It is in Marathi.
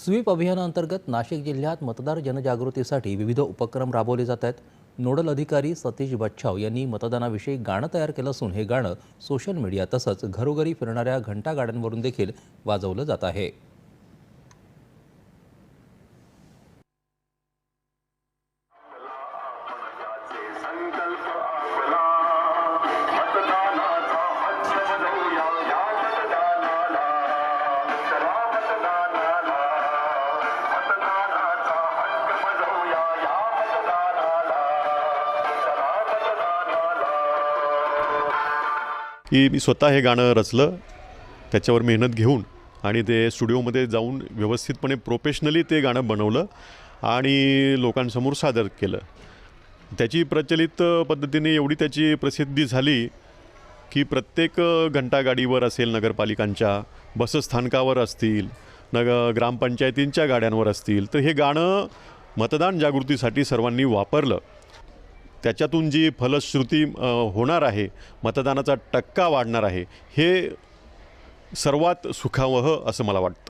स्वीप अभियानाअंतर्गत नाशिक जिल्ह्यात मतदार जनजागृतीसाठी विविध उपक्रम राबवले जात आहेत. नोडल अधिकारी सतीश बच्छाव यांनी मतदानाविषयी गाणं तयार केलं असून हे गाणं सोशल मीडिया तसंच घरोघरी फिरणाऱ्या घंटा गाड्यांवरून देखील वाजवलं जात आहे. संकल्प की मी स्वतः हे गाणं रचलं त्याच्यावर मेहनत घेऊन आणि ते स्टुडिओमध्ये जाऊन व्यवस्थितपणे प्रोफेशनली ते गाणं बनवलं आणि लोकांसमोर सादर केलं. त्याची प्रचलित पद्धतीने एवढी त्याची प्रसिद्धी झाली की प्रत्येक घंटागाडीवर असेल नगरपालिकांच्या बसस्थानकावर असतील नग ग्रामपंचायतींच्या गाड्यांवर असतील तर हे गाणं मतदान जागृतीसाठी सर्वांनी वापरलं. त्याच्यातून जी फलश्रुती होणार आहे मतदानाचा टक्का वाढणार आहे हे सर्वात सुखावह असं मला वाटतं.